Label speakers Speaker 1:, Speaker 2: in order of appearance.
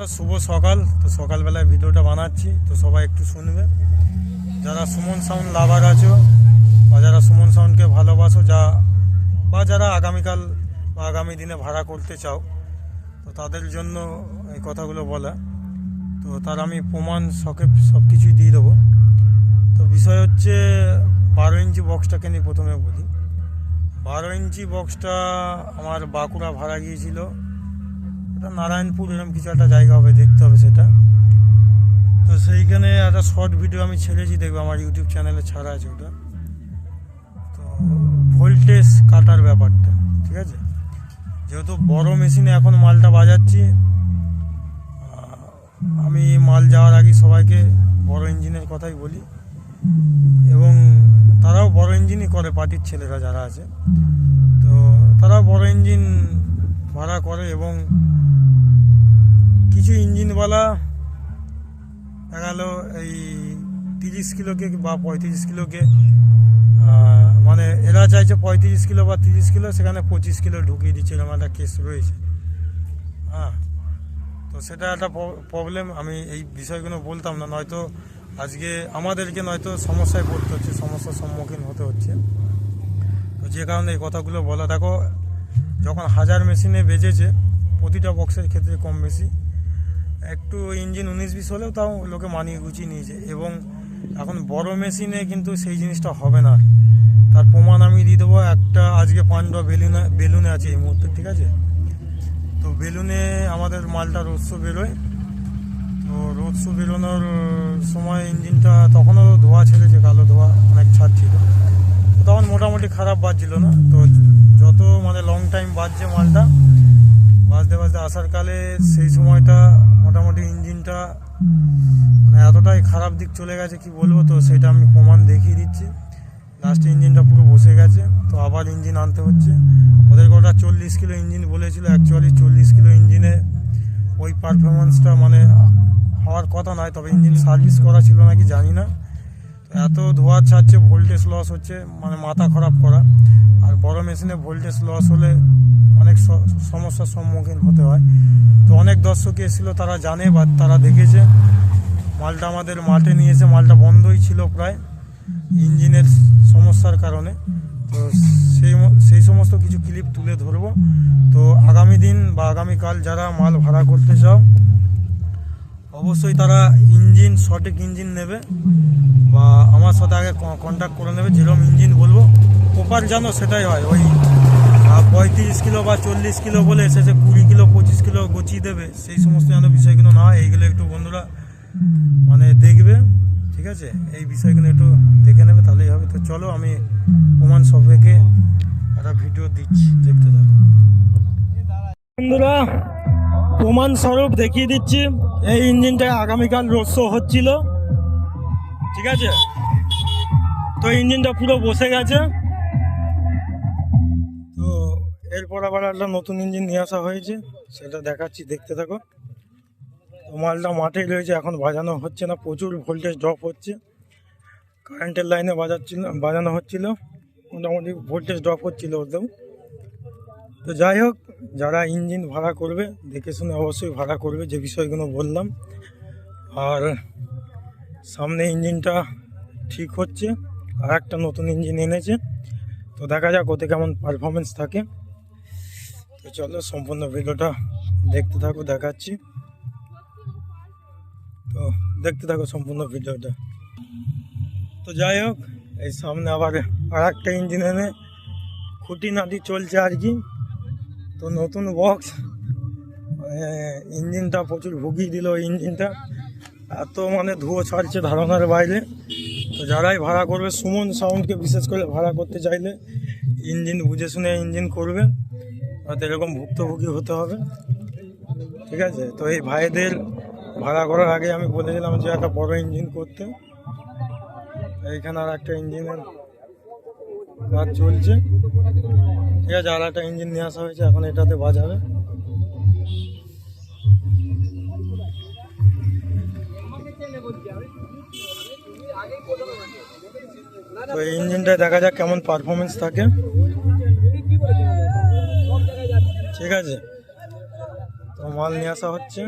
Speaker 1: শুভ সকাল। তো সকালবেলায় ভিডিওটা বানাচ্ছি, তো সবাই একটু শুনবে। যারা সুমন সাউন্ড লাভার আছো, বা যারা সুমন সাউন্ডকে ভালোবাসো, যা, বা যারা আগামীকাল বা আগামী দিনে ভাড়া করতে চাও, তো তাদের জন্য এই কথাগুলো বলা। তো তার আমি প্রমাণ সকে সব কিছুই দিয়ে দেবো। তো বিষয় হচ্ছে, বারো ইঞ্চি বক্সটাকে নিয়ে প্রথমে বলি। বারো ইঞ্চি বক্সটা আমার বাঁকুড়া ভাড়া গিয়েছিল। ওটা নারায়ণপুর এরকম কিছু একটা জায়গা হবে, দেখতে হবে সেটা। তো সেইখানে একটা শর্ট ভিডিও আমি ছেড়েছি, দেখবে আমার ইউটিউব চ্যানেলে ছাড়া আছে ওটা। তো ভোল্টেজ কাটার ব্যাপারটা, ঠিক আছে? যেহেতু বড় মেশিনে এখন মালটা বাজাচ্ছি আমি মাল যাওয়ার আগে সবাইকে বড় ইঞ্জিনের কথাই বলি। এবং তারাও বড় ইঞ্জিনই করে, পার্টির ছেলেরা যারা আছে। তো তারাও বড় ইঞ্জিন ভাড়া করে এবং কিছু ইঞ্জিনওয়ালা দেখা এই তিরিশ কিলোকে বা পঁয়ত্রিশ কিলোকে। মানে এরা চাইছে পঁয়ত্রিশ কিলো বা তিরিশ কিলো, সেখানে পঁচিশ কিলো ঢুকিয়ে দিচ্ছে এরকম একটা কেস রয়েছে। হ্যাঁ তো সেটা একটা প্রবলেম আমি এই বিষয়গুলো বলতাম না, নয়তো আজকে আমাদেরকে নয়তো সমস্যায় পড়তে হচ্ছে, সমস্যার সম্মুখীন হতে হচ্ছে। তো যে কারণে এই কথাগুলো বলা, দেখো, যখন হাজার মেশিনে বেজেছে, প্রতিটা বক্সের ক্ষেত্রে কম বেশি। একটু ইঞ্জিন উনিশ বিশ হলেও তাও লোকে মানিয়ে গুছিয়ে নিয়েছে। এবং এখন বড় মেশিনে কিন্তু সেই জিনিসটা হবে না। তার প্রমাণ আমি দিয়ে দেবো। একটা আজকে পান্ডা বেলুনে বেলুনে আছে এই মুহূর্তে, ঠিক আছে? তো বেলুনে আমাদের মালটা রোদশো বেরোয়। তো রোদশো বেরোনোর সময় ইঞ্জিনটা তখনও ধোয়া ছেড়েছে, কালো ধোয়া, অনেক ছাড়ছিল তখন মোটামুটি খারাপ বাজছিল না। তো যত মানে লং টাইম বাজছে মালটা বাজতে বাজতে আসার কালে সেই সময়টা মোটামুটি ইঞ্জিনটা মানে এতটাই খারাপ দিক চলে গেছে, কি বলব তো, সেটা আমি প্রমাণ দেখিয়ে দিচ্ছি। লাস্টে ইঞ্জিনটা পুরো বসে গেছে, তো আবার ইঞ্জিন আনতে হচ্ছে। ওদের ওটা চল্লিশ কিলো ইঞ্জিন বলেছিল অ্যাকচুয়ালি চল্লিশ কিলো ইঞ্জিনে ওই পারফরমেন্সটা মানে হওয়ার কথা নয়, তবে ইঞ্জিন সার্ভিস করা ছিল নাকি জানি না। এত ধোয়া ছাড়ছে ভোল্টেজ লস হচ্ছে মানে মাথা খারাপ করা। আর বড় মেশিনে ভোল্টেজ লস হলে অনেক সমস্যার সম্মুখীন হতে হয়। তো অনেক দর্শক এসেছিল, তারা জানে বা তারা দেখেছে। মালটা আমাদের মাঠে নিয়েছে, মালটা বন্ধই ছিল প্রায় ইঞ্জিনের সমস্যার কারণে। তো সেই সেই সমস্ত কিছু ক্লিপ তুলে ধরবো। তো আগামী দিন বা আগামীকাল যারা মাল ভাড়া করতে চাও, অবশ্যই তারা ইঞ্জিন, সঠিক ইঞ্জিন নেবে বা আমার সাথে আগে কন্ট্যাক্ট করে নেবে, যেরকম ইঞ্জিন বলব। প্রপার জানো সেটাই হয়, ওই পঁয়ত্রিশ কিলো বা চল্লিশ কিলো বলে এসেছে, কুড়ি কিলো, পঁচিশ কিলো গচিয়ে দেবে, সেই সমস্ত যেন বিষয়গুলো না হয়, এইগুলো একটু বন্ধুরা মানে দেখবে, ঠিক আছে? এই বিষয়গুলো একটু দেখে নেবে, তাহলেই হবে। তো চলো, আমি প্রমাণ সবাইকে একটা ভিডিও দিচ্ছি, দেখতে থাকো। বন্ধুরা প্রমাণ স্বরূপ দেখিয়ে দিচ্ছি। এই ইঞ্জিনটা আগামীকাল রোড শো হচ্ছিল, ঠিক আছে? তো ইঞ্জিনটা পুরো বসে গেছে। এরপর আবার একটা নতুন ইঞ্জিন নিয়ে আসা হয়েছে। সেটা দেখাচ্ছি, দেখতে থাকো। মালটা মাঠেই রয়েছে, এখন বাজানো হচ্ছে না, প্রচুর ভোল্টেজ ড্রপ হচ্ছে। কারেন্টের লাইনে বাজাচ্ছিল, বাজানো হচ্ছিল, মোটামুটি ভোল্টেজ ড্রপ হচ্ছিল ওদের তো যাই হোক, যারা ইঞ্জিন ভাড়া করবে, দেখে শুনে অবশ্যই ভাড়া করবে, যে বিষয়গুলো বললাম। আর সামনে ইঞ্জিনটা ঠিক হচ্ছে, আর একটা নতুন ইঞ্জিন এনেছে। তো দেখা যাক ওতে কেমন পারফরমেন্স থাকে। তো চলো সম্পূর্ণ ভিডিওটা দেখতে থাকো, দেখাচ্ছি। তো দেখতে থাকো সম্পূর্ণ ভিডিওটা। তো যাই হোক, এই সামনে আবার আর একটা ইঞ্জিন এনে খুঁটিনাটি চলছে আর কি তো নতুন বক্স ইঞ্জিনটা প্রচুর ভুগিয়ে দিল ইঞ্জিনটা। এত মানে ধুয়ো ছাড়ছে ধারণার বাইরে। তো যারাই ভাড়া করবে, সুমন সাউন্ডকে বিশেষ করে ভাড়া করতে চাইলে ইঞ্জিন বুঝে শুনে ইঞ্জিন করবে। হয়তো এরকম ভুক্তভোগী হতে হবে। ঠিক আছে? তো এই ভাইদের ভাড়া করার আগে আমি বলেছিলাম যে একটা বড় ইঞ্জিন করতে। এইখানে আর একটা ইঞ্জিনের কাজ চলছে। ঠিক আছে, আর একটা ইঞ্জিন নিয়ে আসা হয়েছে, এখন এটাতে বাজাবে। তো এই ইঞ্জিনটা দেখা যাক কেমন পারফরমেন্স থাকে। ঠিক আছে। তো মাল নিয়ে আসা হচ্ছে।